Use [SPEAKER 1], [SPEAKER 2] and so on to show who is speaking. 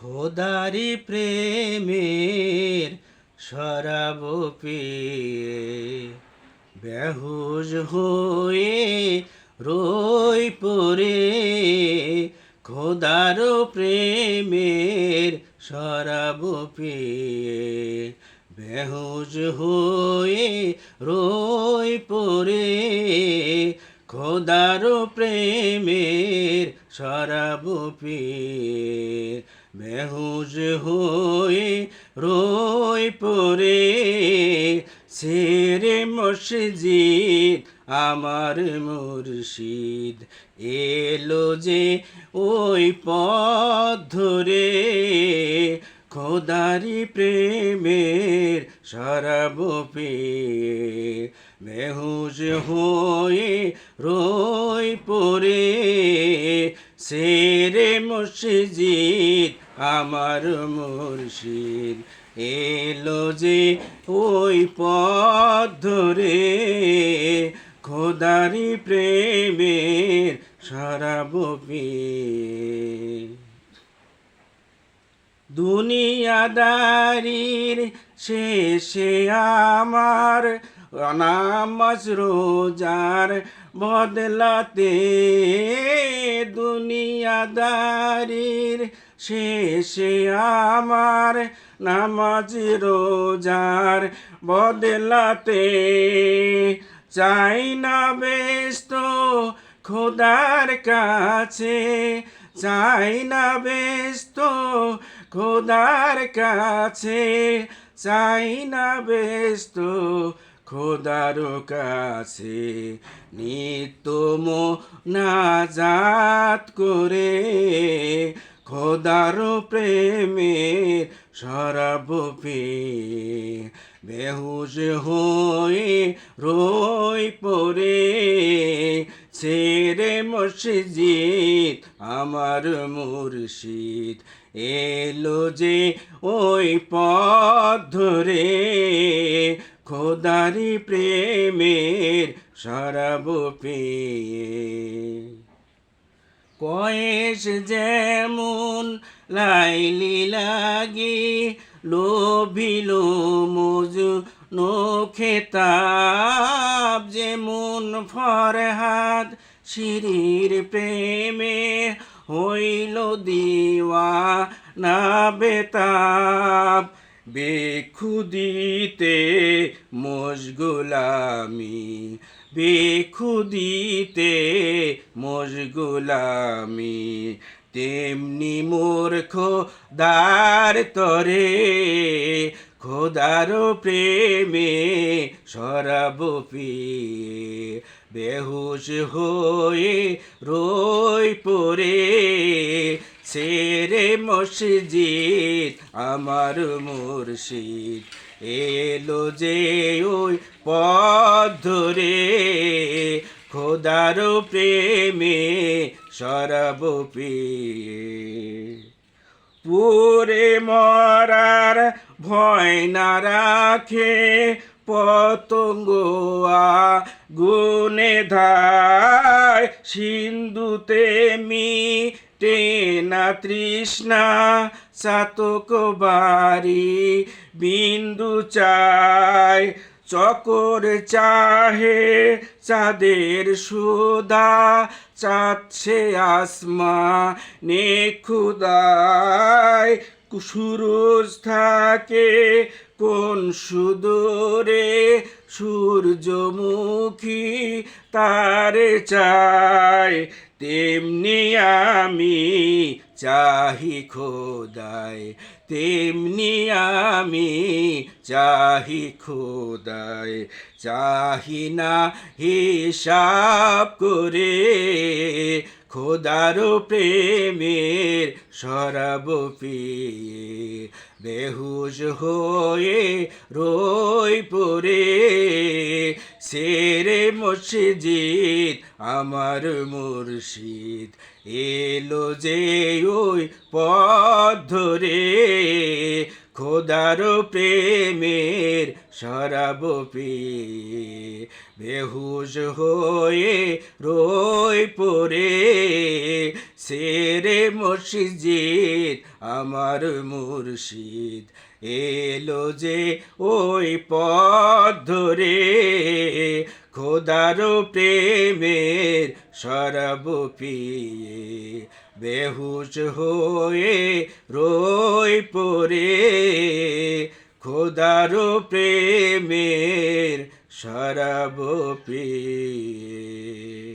[SPEAKER 1] খোদারি প্রেমের শরাব পেয়ে বেহুশ হয়ে রই পরে খোদার প্রেমের শরাব পেয়ে বেহুশ হয়ে রই পরে খোদার প্রেমের শরাব পেয়ে বেহুশ হয়ে রই পরে সেরে মসজিদ আমার মুর্শিদ। এলো যে ওই পথ ধরে, খোদারি প্রেমের শরাব পেয়ে বেহুশ হয়ে রই পরে সেরে মসজিদ আমার মুর্শিদ। এলো যে ওই পথ ধরে খোদারি প্রেমের শরাব দুনিয়াদারির শেষে আমার নামাজ রোজার বদলাতে দুনিয়াদারির শেষে আমার নামাজ রোজার বদলাতে চাই না ব্যস্ত খোদার কাছে, চাই না ব্যস্ত খোদার কাছে চাই না ব্যস্ত খোদার কাছে। নিত্য নাজাত করে খোদার প্রেমের শরাব পেয়ে বেহুশ হয়ে রই পরে ছেড়ে মসজিদ আমার মুর্শিদ। এলো যে ওই পথ ধরে খোদারি প্রেমের শরাব পেয়ে। কয়েস যেমন লাইলি লাগি, লোভিল মজু খেতাব যেমন ফরহাদ শিরির প্রেমে হইল দিওয়া না বেতাব বেখুদিতে মশগুলামি বেখুদিতে মশগুলামি তেমনি মূর্খ দার তরে খোদার প্রেমে সরাব পিয়ে, বেহুশ হয়ে রই পরে সেরে মসজিদ, আমার মুর্শিদ, এলো যে ওই পথ ধরে। খোদার প্রেমে সরাব পেয়ে। পুরে মরার ভয় না রাখে পতঙ্গ গুনে ধায় সিন্ধুতে মি টেনা তৃষ্ণা চাতক বাড়ি বিন্দু চায় চকর চাহে, চাঁদের সুদা চাচ্ছে আসমা নে খুদায় সুরজ থাকে কোন সুদূরে, সূর্যমুখী তার চায়। তেমনি আমি চাহি খোদায় তেমনি আমি চাহি খোদায় চাহি না হিসাব করে খোদার প্রেমের সরাব পেয়ে বেহুশ হয়ে রই পরে সেরে মসজিদ আমার মুর্শিদ, এলো যে ওই পথ ধরে, খোদার প্রেমের শরাব পেয়ে বেহুশ হয়ে রই পরে সেরে মসজিদ, আমার মুর্শিদ। এলো যে ওই পথ ধরে, খোদার প্রেমের সরব পিয়ে। বেহুশ হয়ে রই পরে খোদার প্রেমের সরব পিয়ে